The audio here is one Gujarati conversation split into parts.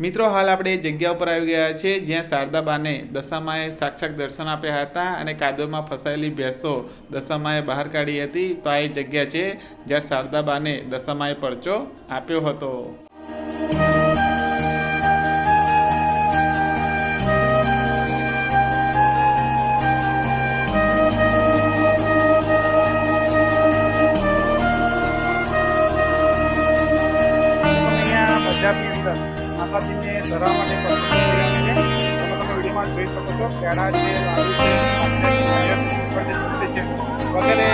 મિત્રો, હાલ આપણે એ જગ્યા ઉપર આવી ગયા છે જ્યાં શારદાબાને દશામાએ સાક્ષાત દર્શન આપ્યા હતા અને કાદવમાં ફસાયેલી ભેંસો દશામાએ બહાર કાઢી હતી. તો આ એ જગ્યા છે જ્યાં શારદાબાને દશામાએ પરચો આપ્યો હતો. અંદર માતાજીને ધરા માટે જોઈ શકો છો. પેડા છે વગેરે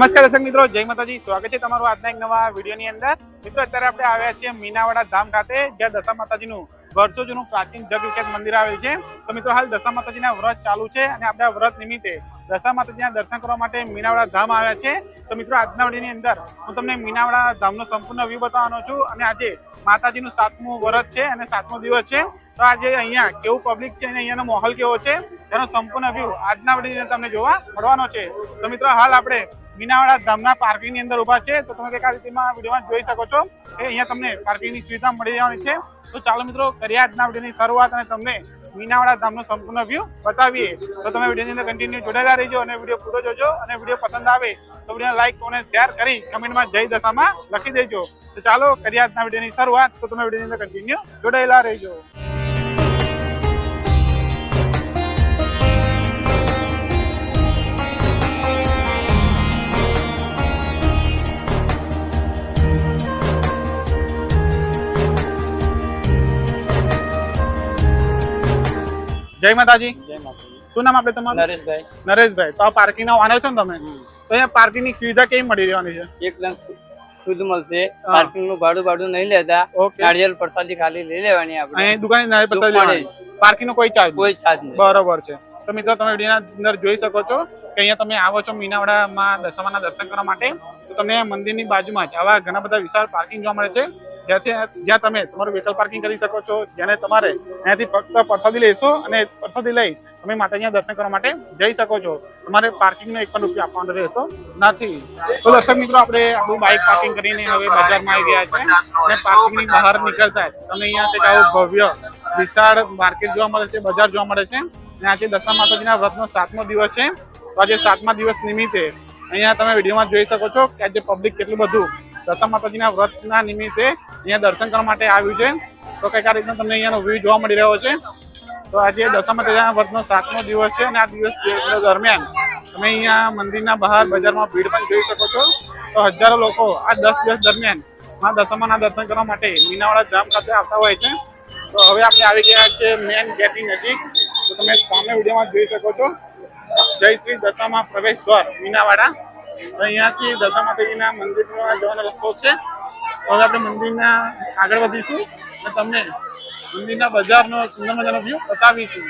નમસ્કાર દર્શક મિત્રો, જય માતાજી. સ્વાગત છે તમારું આજના એક નવા વિડીયોની અંદર. મિત્રો, અત્યારે આપણે આવ્યા છીએ મીનાવાડા ધામ ખાતે, જ્યાં દશા માતાજીનું વર્ષો જૂનું પ્રાચીન જગ વિખ્યાત મંદિર આવેલ છે. તો મિત્રો, હાલ દશા માતાજીના વ્રત ચાલુ છે અને આપણે આ વ્રત નિમિત્તે દશા માતાજીના દર્શન કરવા માટે મીનાવાડા ધામ આવ્યા છે. તો મિત્રો, આજના વિડીયોની અંદર હું તમને મીનાવાડા ધામનો સંપૂર્ણ વ્યૂ બતાવવાનો છું અને આજે માતાજીનું સાતમું વ્રત છે અને સાતમો દિવસ છે. તો આજે અહીંયા કેવું પબ્લિક છે અને અહીંયાનો માહોલ કેવો છે એનો સંપૂર્ણ વ્યૂ આજના અંદર તમને જોવા મળવાનો છે. તો મિત્રો, હાલ આપણે મીનાવાડા ધામના પાર્કિંગની અંદર ઊભા છે. તો તમે દેખા આ વિડીયોમાં જોઈ શકો છો કે અહીંયા તમને પાર્કિંગની સુવિધા મળી જવાની છે. તો ચાલો મિત્રો, કરીએ આજના વિડીયોની શરૂઆત અને તમને મીનાવાડા ધામનો સંપૂર્ણ વ્યૂ બતાવીએ. તો તમે વિડીયોની અંદર કન્ટિન્યુ જોડાયેલા રહીજો અને વીડિયો પૂરો જોજો અને વીડિયો પસંદ આવે તો વીડિયો લાઈક અને શેર કરી કમેન્ટમાં જય દશામાં લખી દેજો. તો ચાલો, કરીએ આજના વિડીયોની શરૂઆત. તો તમે વિડીયોની અંદર કન્ટિન્યુ જોડાયેલા રહેજો. જય માતાજી. જય માતાજી. શું નામ આપણે તમારું? નરેશભાઈ. નરેશભાઈ. તો આ પાર્કિંગ ના વાનો છો ને તમે? તો અહીંયા પાર્કિંગની સુવિધા કેવી મળી રહેવાની છે? એકદમ શુદ્ધ મળશે. પાર્કિંગનું ભાડું ભાડું નહીં લેતા. નાળિયેર પ્રસાદી ખાલી લઈ લેવાની આપણે. અહીં દુકાને નાળિયેર લેવાની. પાર્કિંગ નો કોઈ ચાર્જ કોઈ ચાર્જ નહીં. બરોબર છે. તો મિત્રો તમે વિડીયોના અંદર જોઈ શકો છો કે અહીંયા તમે આવો છો મીનાવાડામાં દશામાના દર્શન કરવા માટે. તો તમને મંદિરની બાજુમાં જ આવા ઘણા બધા વિશાળ પાર્કિંગ જોવા મળે છે. જ્યાંથી જ્યાં તમે તમારું વ્હીકલ પાર્કિંગ કરી શકો છો, જેને તમારે અહીંયાથી ફક્ત પ્રસાદી લેશો અને પ્રસાદી લઈ તમે માતાજીના દર્શન કરવા માટે જઈ શકો છો. તમારે પાર્કિંગનો એક પણ રૂપિયા આપવાનો રહેતો નથી. તો દર્શક મિત્રો, આપણે આપણું બાઇક પાર્કિંગ કરીને હવે બજારમાં આવી ગયા છે અને પાર્કિંગની બહાર નીકળતા તમે અહીંયા કંઈક આવું ભવ્ય વિશાળ માર્કેટ જોવા મળે છે, બજાર જોવા મળે છે. અને આજે દશા માતાજીના વ્રતનો સાતમો દિવસ છે. તો આજે સાતમા દિવસ નિમિત્તે અહીંયા તમે વિડીયોમાં જોઈ શકો છો કે આજે પબ્લિક કેટલું બધું દશા માતાજીના વ્રતના નિમિત્તે અહીંયા દર્શન કરવા માટે આવ્યું છે. તો કંઈક આ રીતનો તમને અહીંયાનો વ્યૂ જોવા મળી રહ્યો છે. તો આજે દત્તા માતાજીના વ્રતનો સાતમો દિવસ છે અને આ દિવસ દરમિયાન તમે અહીંયા મંદિરના બહાર બજારમાં ભીડ પણ જોઈ શકો છો. તો હજારો લોકો આ દસ દિવસ દરમિયાન મા દશામાના દર્શન કરવા માટે મીનાવાડા ધામ ખાતે આવતા હોય છે. તો હવે આપણે આવી ગયા છે મેન ગેટની નજીક. તો તમે સામે વિડીયોમાં જોઈ શકો છો. જય શ્રી દશામાં પ્રવેશ દ્વાર, મીનાવાડા. અહીંયાથી દશા માતાજીના મંદિરમાં જવાનો રસ્તો છે. હવે આપણે મંદિરના આગળ વધીશું અને તમને મંદિરના બજારનો સુંદર મજાનો વ્યૂ બતાવીશું.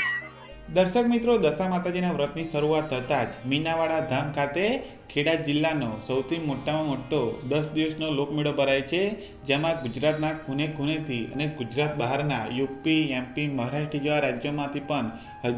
દર્શક મિત્રો દશા માતાજીના વ્રતની શરૂઆત થતાં જ મીનાવાડા ધામ ખાતે ખેડા જિલ્લાનો સૌથી મોટામાં મોટો દસ દિવસનો લોકમેળો ભરાય છે, જેમાં ગુજરાતના ખૂને ખૂનેથી અને ગુજરાત બહારના યુપી, એમપી, મહારાષ્ટ્ર જેવા રાજ્યોમાંથી પણ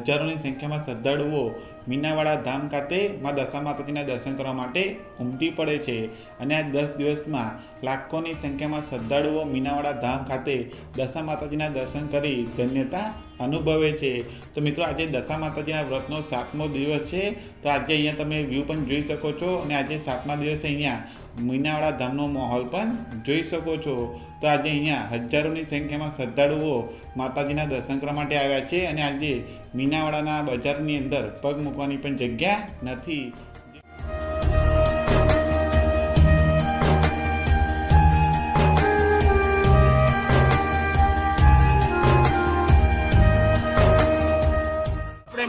હજારોની સંખ્યામાં શ્રદ્ધાળુઓ મીનાવાડા ધામ ખાતે મા દશા માતાજીના દર્શન કરવા માટે ઉમટી પડે છે. અને આ દસ દિવસમાં લાખોની સંખ્યામાં શ્રદ્ધાળુઓ મીનાવાડા ધામ ખાતે દશા માતાજીના દર્શન કરી ધન્યતા અનુભવે છે. તો મિત્રો, આજે દશા માતાજીના વ્રતનો સાતમો દિવસ છે. તો આજે અહીંયા તમે વ્યૂ પણ જોઈ શકો છો. અને આજે સાતમા દિવસે અહીંયા મીનાવાડા ધામનો માહોલ પણ જોઈ શકો છો. તો આજે અહીંયા હજારોની સંખ્યામાં શ્રદ્ધાળુઓ માતાજીના દર્શન કરવા માટે આવ્યા છે અને આજે મીનાવાડાના બજારની અંદર પગ મૂકવાની પણ જગ્યા નથી.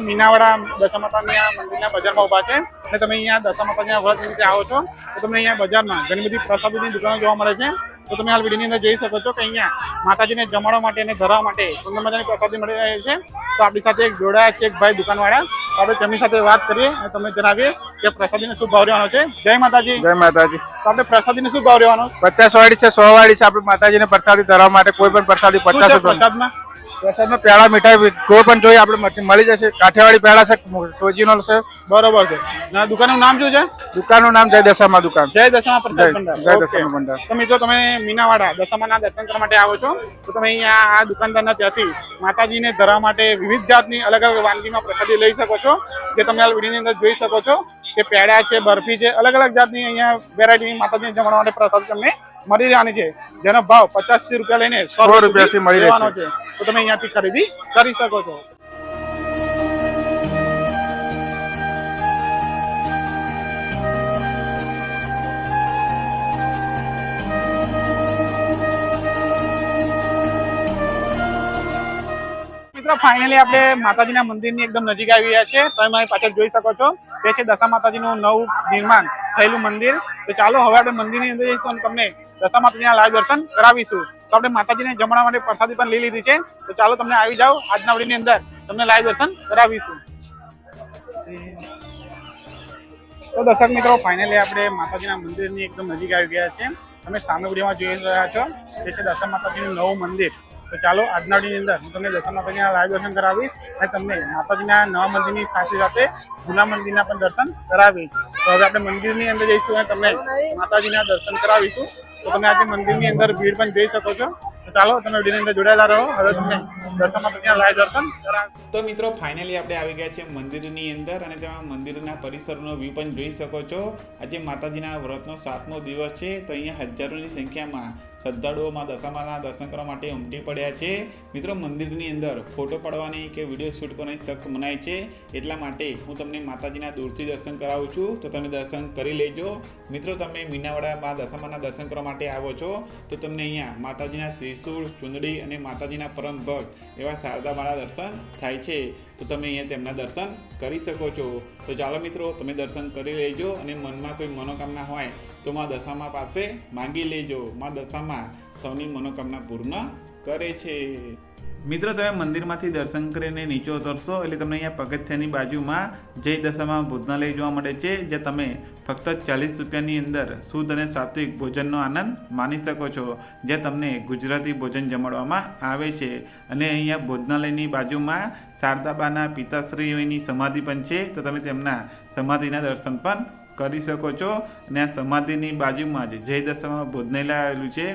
મીનાવાડા દશા માતાના મંદિરના બજારમાં ઊભા છે. અને તમે અહીંયા દશા માતાજીના વ્રત નિમિત્તે આવો છો તો તમને અહીંયા બજારમાં ઘણી બધી પ્રસાદીની દુકાનો જોવા મળે છે. તો તમે હાલ વિડીયોની અંદર જઈ શકો છો કે અહીંયા માતાજીને જમાડવા માટે અને ધરાવવા માટે સુંદર મજાની પ્રસાદી મળી રહી છે. તો આપણી સાથે એક જોડાયા છે એક ભાઈ દુકાનવાળા. તો આપણે તેમની સાથે વાત કરીએ અને તમને જણાવીએ કે પ્રસાદીને શું ભાવ રહેવાનો છે. જય માતાજી. જય માતાજી. તો આપણે પ્રસાદીને શું ભાવ રહેવાનો? પચાસ વાળી છે સો વાળી છે. આપણે માતાજીને પ્રસાદી ધરવા માટે કોઈ પણ પ્રસાદી પચાસ પ્રસાદમાં? પ્રસાદમાં પેડા મીઠાઈ કોઈ પણ જોઈએ આપણે મળી- જશે. કાઠિયાવાડી પેડા છે સોજીનો છે. બરોબર છે. ના દુકાનનું નામ શું છે? દુકાનનું નામ જય દશામાં દુકાન. જય દશામા પ્રસાદ જય દશામા ભંડાર. તો મિત્રો તમે મીનાવાડા દશામાના દર્શન કરવા માટે આવો છો. તો તમે અહીંયા આ દુકાનદારના ત્યાંથી માતાજીને ધરવા માટે વિવિધ જાતની અલગ અલગ વાનગીમાં પ્રસાદી લઈ શકો છો જે તમે આ વિડીયોની અંદર જોઈ શકો છો. કે પેડા છે બરફી છે અલગ અલગ જાતની અહીંયા વેરાયટીની માતાજીને જમવા માટે પ્રસાદ તમને મળી રહેવાની છે. જેનો ભાવ પચાસથી રૂપિયા લઈને સો રૂપિયાથી મળી. રહેવાનો છે. તો તમે અહીંયાથી ખરીદી કરી શકો છો. મિત્રો ફાઇનલી આપણે માતાજીના મંદિરની એકદમ નજીક આવી ગયા છે તમે મારી પાછળ જોઈ શકો છો. તે છે દશા માતાજીનું નવું નિર્માણ થયેલું મંદિર. તો ચાલો હવે આપણે મંદિરની અંદર જઈશું અને તમને દશા માતાજીના લાઈવ દર્શન કરાવીશું. તો આપણે માતાજીને જમણા માટે પ્રસાદી પણ લઈ લીધી છે. તો ચાલો તમને આવી જાઓ. આજના વડીની અંદર તમને લાઈવ દર્શન કરાવીશું. તો દર્શક મિત્રો ફાઇનલી આપણે માતાજીના મંદિરની એકદમ નજીક આવી ગયા છે તમે સામે વિડીયોમાં જોઈ રહ્યા છો. તે છે દશા માતાજીનું નવું મંદિર. તો ચાલો આજના અંદર હું તમને દર્શન માતાજીના લાઈવ દર્શન કરાવીશ અને તમને માતાજીના નવા મંદિરની સાથે સાથે જૂના મંદિરના પણ દર્શન કરાવીશ. તો હવે આપણે મંદિરની અંદર જઈશું અને તમને માતાજીના દર્શન કરાવીશું. તો તમે આજે મંદિરની અંદર ભીડ પણ જોઈ શકો છો. તો ચાલો તમે વિડીયોની અંદર જોડાયેલા રહો. હવે તમને તો મિત્રો ફાઇનલી આપણે આવી ગયા છે મંદિરની અંદર અને તેમાં મંદિરના પરિસરનો વ્યૂ પણ જોઈ શકો છો. આજે માતાજીના વ્રતનો સાતમો દિવસ છે. તો અહીંયા હજારોની સંખ્યામાં શ્રદ્ધાળુઓમાં દશામાના દર્શન કરવા માટે ઉમટી પડ્યા છે. મિત્રો, મંદિરની અંદર ફોટો પાડવાની કે વીડિયો શૂટ કરવાની સખ્ત મનાય છે. એટલા માટે હું તમને માતાજીના દૂરથી દર્શન કરાવું છું. તો તમે દર્શન કરી લેજો. મિત્રો, તમે મીનાવાડામાં દશામાના દર્શન કરવા માટે આવો છો, તો તમને અહીંયા માતાજીના ત્રિશૂળ, ચુંદડી અને માતાજીના પરમ ભક્ત એવા શારદામાના દર્શન થાય છે. તો તમે અહીંયા તેમના દર્શન કરી શકો છો. તો ચાલો મિત્રો, તમે દર્શન કરી લેજો અને મનમાં કોઈ મનોકામના હોય તો માં દશામાં પાસે માંગી લેજો. માં દશામાં સૌની મનોકામના પૂર્ણ કરે છે. મિત્રો, તમે મંદિરમાંથી દર્શન કરીને નીચે ઉતરશો એટલે તમને અહીંયા પગથિયાની બાજુમાં જય દશામાં ભોજનાલય જોવા મળે છે જે તમે ફક્ત ચાલીસ રૂપિયાની અંદર શુદ્ધ અને સાત્વિક ભોજનનો આનંદ માણી શકો છો જે તમને ગુજરાતી ભોજન જમાડવામાં આવે છે. અને અહીંયા ભોજનાલયની બાજુમાં શારદાબાના પિતાશ્રીઓની સમાધિ પણ છે, તો તમે તેમના સમાધિના દર્શન પણ કરી શકો છો. અને આ સમાધિની બાજુમાં જ જય દશામાં ભોજનાલય આવેલું છે,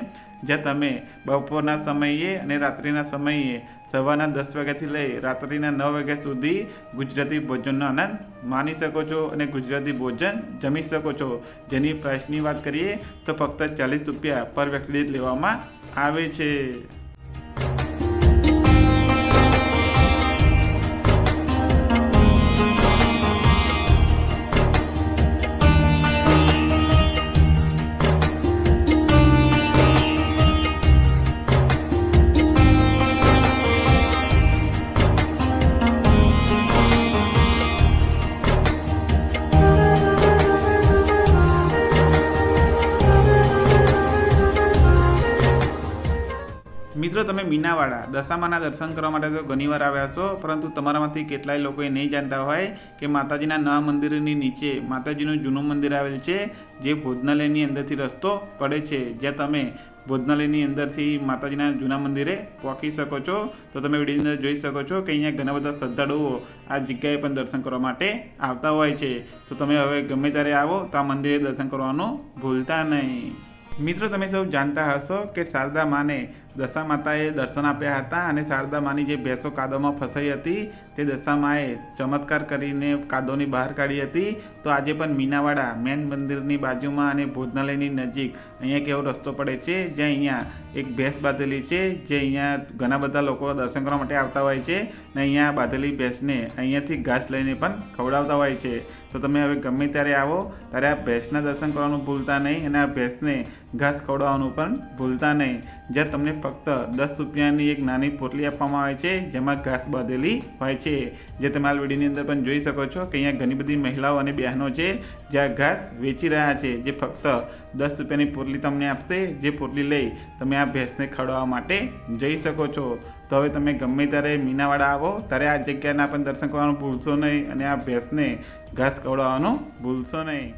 જ્યાં તમે બપોરના સમયે અને રાત્રિના સમયે સવારના દસ વાગ્યાથી લઈ રાત્રિના નવ વાગ્યા સુધી ગુજરાતી ભોજનનો આનંદ માણી શકો છો અને ગુજરાતી ભોજન જમી શકો છો. જેની પ્રાઇસની વાત કરીએ, તો ફક્ત ચાલીસ રૂપિયા પર વ્યક્તિ લેવામાં આવે છે. મિત્રો, તમે મીનાવાડા દશામાના દર્શન કરવા માટે તો ઘણીવાર આવ્યા છો પરંતુ તમારામાંથી કેટલાય લોકો એ નહીં જાણતા હોય કે માતાજીના નવા મંદિરની નીચે માતાજીનું જૂનું મંદિર આવેલ છે, જે ભોજનાલયની અંદરથી રસ્તો પડે છે. જ્યાં તમે ભોજનાલયની અંદરથી માતાજીના જૂના મંદિરે પહોંચી શકો છો. તો તમે વિડીયોની અંદર જોઈ શકો છો કે અહીંયા ઘણા બધા શ્રદ્ધાળુઓ આ જગ્યાએ પણ દર્શન કરવા માટે આવતા હોય છે. તો તમે હવે ગમે ત્યારે આવો તો આ મંદિરે દર્શન કરવાનું ભૂલતા નહીં. મિત્રો, તમે સૌ જાણતા હશો કે શારદા માને દશા માતાએ દર્શન આપ્યા હતા અને શારદા માની જે ભેંસો કાદવમાં ફસાઈ હતી, તે દશા માએ ચમત્કાર કરીને કાદવની બહાર કાઢી હતી. તો આજે પણ મીનાવાડા મેન મંદિરની બાજુમાં અને ભોજનાલયની નજીક અહીંયા કેવો રસ્તો પડે છે, જ્યાં અહીંયા એક ભેંસ બાંધેલી છે, જે અહીંયા ઘણા બધા લોકો દર્શન કરવા માટે આવતા હોય છે અને અહીંયા બાંધેલી ભેંસને અહીંયાથી ઘાસ લઈને પણ ખવડાવતા હોય છે. તો તમે હવે ગમે ત્યારે આવો, ત્યારે આ ભેંસના દર્શન કરવાનું ભૂલતા નહીં અને આ ભેંસને ઘાસ ખવડાવવાનું પણ ભૂલતા નહીં. જ્યાં તમને ફક્ત દસ રૂપિયાની એક નાની પોટલી આપવામાં આવે છે, જેમાં ઘાસ બાંધેલી હોય છે. જે તમે આ વિડીયોની અંદર પણ જોઈ શકો છો કે અહીંયા ઘણી બધી મહિલાઓ અને બહેનો છે, જ્યાં ઘાસ વેચી રહ્યા છે. જે ફક્ત દસ રૂપિયાની પોટલી તમને આપશે, જે પોટલી લઈ તમે આ ભેંસને ખવડાવવા માટે જઈ શકો છો. તો હવે તમે ગમે ત્યારે મીનાવાડા આવો, ત્યારે આ જગ્યાના પણ દર્શન કરવાનું ભૂલશો નહીં અને આ ભેંસને ઘાસ ખવડાવવાનું ભૂલશો નહીં.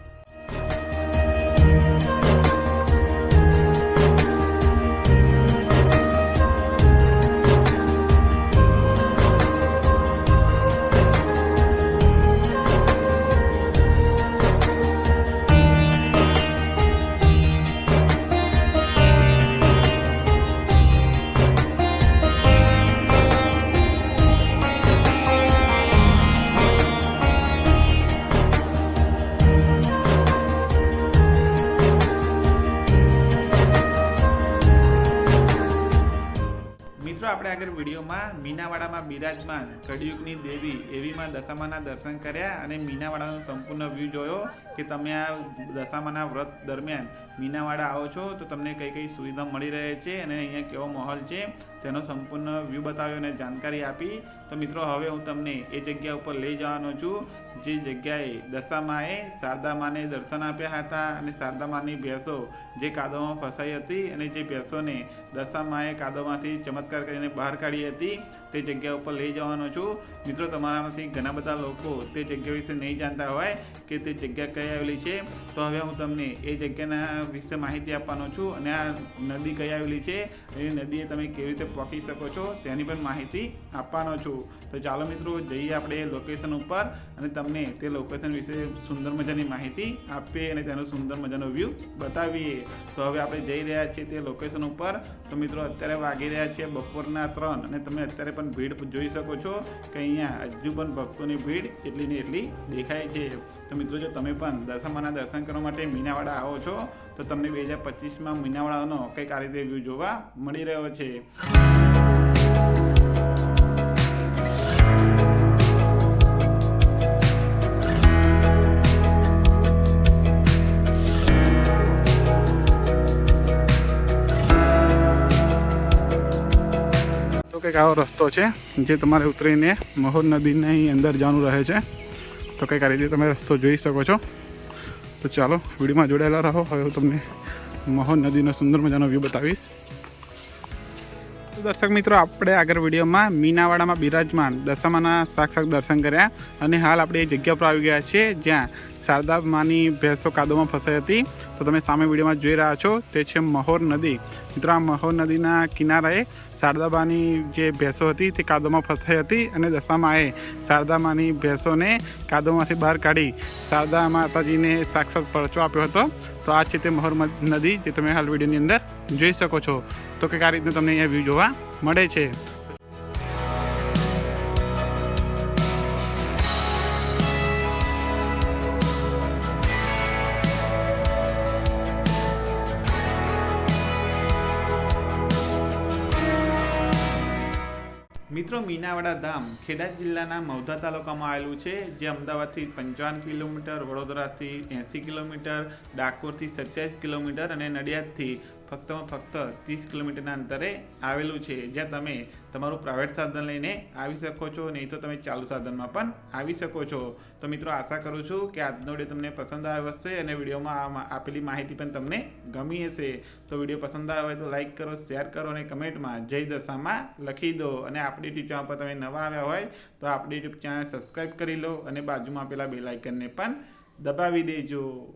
બિરાજમાન કળિયુગની દેવી એવીમાં દશામાના દર્શન કર્યા અને મીનાવાડાનો સંપૂર્ણ વ્યૂ જોયો કે તમે આ દશામાના વ્રત દરમિયાન મીનાવાડા આવો છો તો તમને કઈ કઈ સુવિધા મળી રહે છે અને અહીંયા કેવો માહોલ છે તેનો સંપૂર્ણ વ્યૂ બતાવ્યો અને જાણકારી આપી. તો મિત્રો, હવે હું તમને એ જગ્યા ઉપર લઈ જવાનો છું જે જગ્યાએ દશામાએ શારદામાને દર્શન આપ્યા હતા અને શારદામાની ભેંસો જે કાદવમાં ફસાઈ હતી અને જે ભેંસોને દશામાએ કાદવમાંથી ચમત્કાર કરીને બહાર કાઢી હતી, તે જગ્યા ઉપર લઈ જવાનો છું. મિત્રો, તમારામાંથી ઘણા બધા લોકો તે જગ્યા વિશે નહીં જાણતા હોય કે તે જગ્યા કઈ આવેલી છે, તો હવે હું તમને એ જગ્યાના વિશે માહિતી આપવાનો છું અને આ નદી કઈ આવેલી છે એ નદીએ તમે કેવી રીતે પહોંચી શકો છો તેની પણ માહિતી આપવાનો છું. તો ચાલો મિત્રો, જઈએ આપણે લોકેશન ઉપર અને તમને તે લોકેશન વિશે સુંદર મજાની માહિતી આપીએ અને તેનો સુંદર મજાનો વ્યૂ બતાવીએ. તો હવે આપણે જઈ રહ્યા છીએ તે લોકેશન ઉપર. તો મિત્રો, અત્યારે વાગી રહ્યા છે બપોરના ત્રણ અને તમે અત્યારે પણ ભીડ જોઈ શકો છો કે અહીંયા હજુ પણ ભક્તોની ભીડ એટલી ને એટલી દેખાય છે. તો મિત્રો, જો તમે પણ દશામાના દર્શન કરવા માટે મીનાવાડા આવો છો, તો તમને બે હજાર પચીસમાં મીનાવાડાનો કંઈક આ રીતે વ્યૂ જોવા મળી રહ્યો છે. કંઈક આવો રસ્તો છે, જે તમારે ઉતરીને મહોર નદીની અંદર જવાનું રહે છે. તો કંઈક આ રીતે તમે રસ્તો જોઈ શકો છો. તો ચાલો, વિડીયોમાં જોડાયેલા રહો. હવે હું તમને મહોર નદીનો સુંદર મજાનો વ્યૂ બતાવીશ. દર્શક મિત્રો, આપણે આગળ વિડીયોમાં મીનાવાડામાં બિરાજમાન દશામાના સાક્ષાત દર્શન કર્યા અને હાલ આપણે એ જગ્યા પર આવી ગયા છીએ જ્યાં શારદા માની ભેંસો કાદોમાં ફસાઈ હતી. તો તમે સામે વિડીયોમાં જોઈ રહ્યા છો, તે છે મહોર નદી. મિત્રો, આ મહોર નદીના કિનારાએ શારદાબાની જે ભેંસો હતી, તે કાદોમાં ફસાઈ હતી અને દશામાએ શારદામાની ભેંસોને કાદોમાંથી બહાર કાઢી શારદા માતાજીને સાક્ષાત પરચો આપ્યો હતો. તો આ છે તે મહોર નદી, જે તમે હાલ વિડીયોની અંદર જોઈ શકો છો. તો કે આ રીતનું તમને અહીંયા વ્યૂ જોવા મળે છે. મિત્રો, મીનાવાડા ધામ ખેડા જિલ્લાના મૌધા તાલુકામાં આવેલું છે, જે અમદાવાદથી પંચાવન કિલોમીટર, વડોદરાથી એંસી કિલોમીટર, ડાકોરથી સત્યાવીસ કિલોમીટર અને નડિયાદથી ફક્ત ફક્ત ત્રીસ કિલોમીટરના અંતરે આવેલું છે, જ્યાં તમે તમારું પ્રાઇવેટ સાધન લઈને આવી શકો છો, નહીં તો તમે ચાલુ સાધનમાં પણ આવી શકો છો. તો મિત્રો, આશા કરું છું કે આજનો વીડિયો તમને પસંદ આવ્યો હશે અને વિડીયોમાં આપેલી માહિતી પણ તમને ગમી હશે. તો વીડિયો પસંદ હોય તો લાઇક કરો, શેર કરો અને કમેન્ટમાં જય દશામાં લખી દો. અને આપણી યુટ્યુબ ચેનલ પર તમે નવા આવ્યા હોય તો આપણી યુટ્યુબ ચેનલ સબસ્ક્રાઈબ કરી લો અને બાજુમાં આપેલા બે લાઇકનને પણ દબાવી દેજો.